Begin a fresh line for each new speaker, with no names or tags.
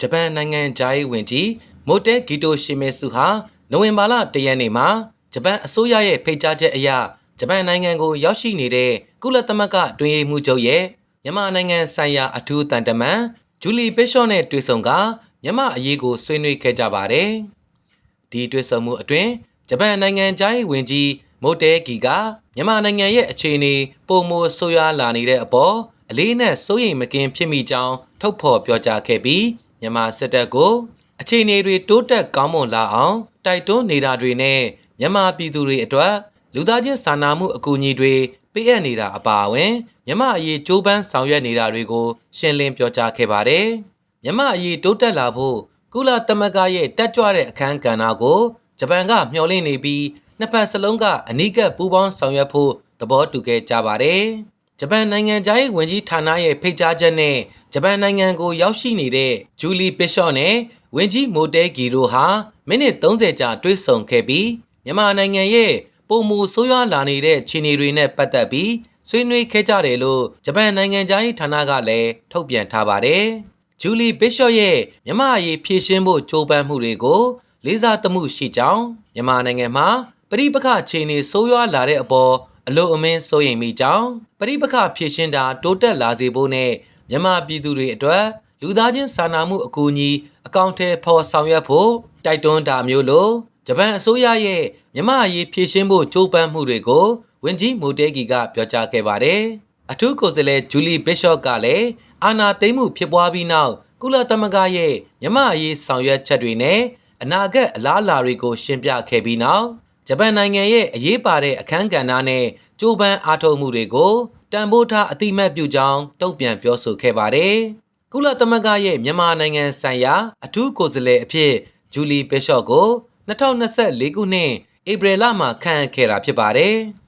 ဂျပန်နိုင်ငံဂျာယီဝင်ကြီးမိုတဲဂီတိုရှီမေစုဟာနိုဝင်ဘာလ၁ရက်နေ့မှာဂျပန်အစိုးရရဲ့ဖိတ်ကြားချက်အရဂျပန်နိုင်ငံကိုရောက်ရှိနေတဲ့ကုလသမဂ္ဂတွင်ရေးမှုချုပ်ရဲ့မြန်မာနိုင်ငံဆိုင်ရာအထူးတန်တမန်ဂျူလီဘစ်ရှော့နဲ့တွေ့ဆုံကမြန်မာအရေးကိုဆွေးနွေးခဲ့ကြပါတယ်။ဒီတွေ့ဆုံမှုအတွင်းဂျပန်နိုင်ငံသားရေးဝန်ကြီးမိုတဲဂီကမြန်မာနိုင်ငံရဲ့အခြေအနေပုံမဆိုးရွားလာနေတဲ့အပေါ်အလေးနက်စိုးရိမ်မကင်းဖြစ်မိကြောင်းထုတ်ဖော်ပြောကြားခဲ့ပြီး မြန်မာစစ်တပ်ကိုအခြေအနေတွေတိုးတက်ကောင်းမွန်လာအောင်တိုက်တွန်းနေတာတွေနဲ့မြန်မာပြည်သူတွေအတွက်လူသားချင်းစာနာမှုအကူအညီတွေပေးအပ်နေတာအပါအဝင်မြန်မာအရေးကြိုးပမ်းဆောင်ရွက်နေတာတွေကို ရှင်းလင်းပြောကြားခဲ့ပါတယ်။မြန်မာအရေးတိုးတက်လာဖို့ကုလသမဂ္ဂရဲ့တက်ကြွတဲ့အခမ်းကဏ္ဍကိုဂျပန်ကမျှော်လင့်နေပြီးနှစ်ဖက်စလုံးကအနီးကပ်ပူးပေါင်းဆောင်ရွက်ဖို့သဘောတူခဲ့ကြပါတယ်။ ဂျပန်နိုင်ငံသားရေးဝန်ကြီးဌာနရဲ့ဖိတ်ကြားချက်နဲ့ဂျပန်နိုင်ငံကိုရောက်ရှိနေတဲ့ဂျူလီဘစ်ရှော့နဲ့ဝန်ကြီးမိုတဲဂီတို့ဟာမိနစ်30ကြာတွေ့ဆုံခဲ့ပြီးမြန်မာနိုင်ငံရဲ့ပုံမူဆိုးရွားလာနေတဲ့ခြေအနေတွေနဲ့ပတ်သက်ပြီးဆွေးနွေးခဲ့ကြတယ်လို့ဂျပန်နိုင်ငံသားရေးဌာနကလည်းထုတ်ပြန်ထားပါတယ်။ဂျူလီဘစ်ရှော့ရဲ့မြန်မာအရေးဖြည့်ရှင်းဖို့ကြိုးပမ်းမှုတွေကို လေးစားသမှုရှိကြောင်းမြန်မာနိုင်ငံမှာပရိပခခြေအနေဆိုးရွားလာတဲ့အပေါ် အလို့အမင်းစိုးရိမ်မိကြောင်းပရိပခဖြည့်ရှင်းတာတိုးတက်လာစေဖို့နဲ့မြန်မာပြည်သူတွေအတွက်လူသားချင်းစာနာမှုအကူအညီအကောင့်ထဲပေါ်ဆောင်ရွက်ဖို့တိုက်တွန်းတာမျိုးလို့ဂျပန်အစိုးရရဲ့မြန်မာအရေးဖြည့်ရှင်းဖို့ကြိုးပမ်းမှုတွေကိုဝန်ကြီးမိုတဲဂီကပြောကြားခဲ့ပါတယ်။အထူးကိုယ်စားလှယ်ဂျူလီဘစ်ရှော့ကလည်းအာနာသိမ့်မှုဖြစ်ပွားပြီးနောက်ကုလသမဂ္ဂရဲ့မြန်မာအရေးဆောင်ရွက်ချက်တွေနဲ့အနာဂတ်အလားအလာတွေကိုရှင်းပြခဲ့ပြီးနောက် ဂျပန်နိုင်ငံရဲ့အရေးပါတဲ့အခမ်းကဏ္ဍနဲ့ကြိုးပမ်းအားထုတ်မှုတွေကိုတန်ဖိုးထားအတိမတ်ပြုကြောင်းတုံ့ပြန်ပြောဆိုခဲ့ပါတယ်။ကုလသမဂ္ဂရဲ့မြန်မာနိုင်ငံဆိုင်ရာအထူးကိုယ်စားလှယ်အဖြစ်ဂျူလီဘစ်ရှော့ကို2024ခုနှစ်ဧပြီလမှာခန့်အပ်ခဲ့တာဖြစ်ပါတယ်။